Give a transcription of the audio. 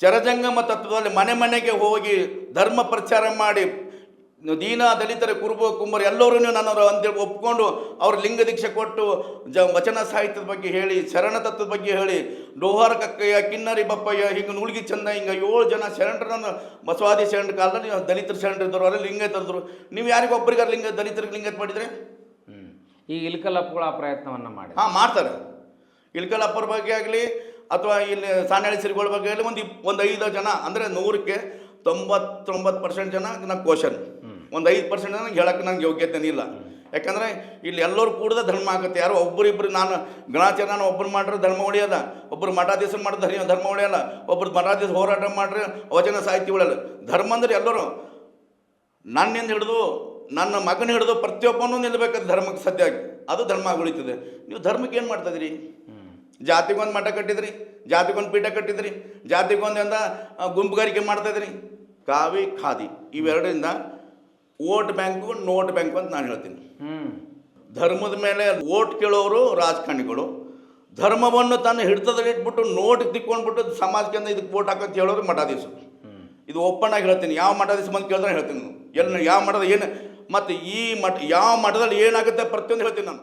ಚರಜಂಗಮ ತತ್ವದಲ್ಲಿ ಮನೆ ಮನೆಗೆ ಹೋಗಿ ಧರ್ಮ ಪ್ರಚಾರ ಮಾಡಿ ದೀನ ದಲಿತರ ಕುರುಬ ಕುಂಬರು ಎಲ್ಲರೂ ನನ್ನವರು ಅಂತೇಳಿ ಒಪ್ಕೊಂಡು ಅವ್ರ ಲಿಂಗ ದೀಕ್ಷೆ ಕೊಟ್ಟು ಜ ವಚನ ಸಾಹಿತ್ಯದ ಬಗ್ಗೆ ಹೇಳಿ ಶರಣ ತತ್ವದ ಬಗ್ಗೆ ಹೇಳಿ ಡೋಹಾರ ಕಕ್ಕಯ್ಯ ಕಿನ್ನರಿ ಬಪ್ಪಯ್ಯ ಹಿಂಗೆ ನುಳ್ಗಿ ಚಂದ ಹಿಂಗೆ ಏಳು ಜನ ಶರಣರನ್ನು ಬಸವಾದಿ ಶರಣ ಕಾಲದಲ್ಲಿ ದಲಿತರ ಶರಣರು ಇದ್ದರು ಅವರಲ್ಲಿ ಲಿಂಗ ತಂದರು ನೀವು ಯಾರಿಗೆ ಒಬ್ಬರಿಗೆ ಲಿಂಗ ದಲಿತರಿಗೆ ಲಿಂಗ ಮಾಡಿದರೆ? ಈ ಇಲ್ಕಲ್ಲಪ್ಪಗಳು ಆ ಪ್ರಯತ್ನವನ್ನ ಮಾಡಿ ಹಾಂ ಮಾಡ್ತಾರೆ. ಇಲ್ಕಲಪ್ಪರ ಬಗ್ಗೆ ಆಗಲಿ ಅಥವಾ ಇಲ್ಲಿ ಸಾಣೆಹಳ್ಳಿ ಸಿರಿಗಳ ಬಗ್ಗೆ ಹೇಳಿ ಒಂದು ಇಪ್ ಒಂದು ಐದು ಜನ ಅಂದರೆ ನೂರಕ್ಕೆ ತೊಂಬತ್ತೊಂಬತ್ತು ಪರ್ಸೆಂಟ್ ಜನ ನಂಗೆ ಕ್ವಶನ್ ಒಂದು ಐದು ಪರ್ಸೆಂಟ್ ಜನ ಹೇಳಕ್ಕೆ ನಂಗೆ ಯೋಗ್ಯತೆ ಇಲ್ಲ. ಯಾಕಂದರೆ ಇಲ್ಲಿ ಎಲ್ಲರೂ ಕೂಡದ ಧರ್ಮ ಆಗುತ್ತೆ. ಯಾರು ಒಬ್ಬರಿಬ್ಬರು ನಾನು ಗಣಾಚರಣ ಒಬ್ಬರು ಮಾಡ್ರೆ ಧರ್ಮ ಉಳಿಯೋದ ಒಬ್ಬರು ಮಠಾಧೀಶ ಮಾಡಿದ್ರೆ ಧರ್ಮ ಧರ್ಮ ಉಳಿಯಲ್ಲ ಒಬ್ಬರು ಮಠಾಧೀಶ ಹೋರಾಟ ಮಾಡ್ರೆ ವಚನ ಸಾಹಿತ್ಯ ಉಳಿಯಲ್ಲ. ಧರ್ಮ ಅಂದ್ರೆ ಎಲ್ಲರೂ ನನ್ನಿಂದ ಹಿಡಿದು ನನ್ನ ಮಗನ ಹಿಡಿದು ಪ್ರತಿಯೊಬ್ಬನೂ ನಿಲ್ಲಬೇಕಾದ ಧರ್ಮಕ್ಕೆ ಸದ್ಯ ಅದು ಧರ್ಮ ಉಳಿತದೆ. ನೀವು ಧರ್ಮಕ್ಕೆ ಏನು ಮಾಡ್ತಾ ಇದೀರಿ ಜಾತಿಗೊಂದು ಮಠ ಕಟ್ಟಿದ್ರಿ ಜಾತಿಗೊಂದು ಪೀಠ ಕಟ್ಟಿದ್ರಿ ಜಾತಿಗೊಂದು ಎಂದ ಗುಂಪುಗಾರಿಕೆ ಮಾಡ್ತಾ ಇದ್ರಿ. ಕಾವಿ ಖಾದಿ ಇವೆರಡರಿಂದ ವೋಟ್ ಬ್ಯಾಂಕು ನೋಟ್ ಬ್ಯಾಂಕು ಅಂತ ನಾನು ಹೇಳ್ತೀನಿ. ಧರ್ಮದ ಮೇಲೆ ಓಟ್ ಕೇಳೋರು ರಾಜಕಾರಣಿಗಳು. ಧರ್ಮವನ್ನು ತನ್ನ ಹಿಡಿತದಲ್ಲಿ ಇಟ್ಬಿಟ್ಟು ನೋಟ್ ತಿಕ್ಕೊಂಡ್ಬಿಟ್ಟು ಸಮಾಜಕ್ಕೆ ಇದಕ್ಕೆ ವೋಟ್ ಹಾಕಂತ ಹೇಳೋರು ಮಠಾಧೀಶರು. ಇದು ಓಪನ್ ಆಗಿ ಹೇಳ್ತೀನಿ. ಯಾವ ಮಠಾಧೀಶ ಬಂದು ಕೇಳಿದ್ರೆ ಹೇಳ್ತೀನಿ. ನಾನು ಎಲ್ಲಿ ಯಾವ ಮಠದ ಏನು ಮತ್ತು ಈ ಮಠ ಯಾವ ಮಠದಲ್ಲಿ ಏನಾಗುತ್ತೆ ಪ್ರತಿಯೊಂದು ಹೇಳ್ತೀನಿ ನಾನು.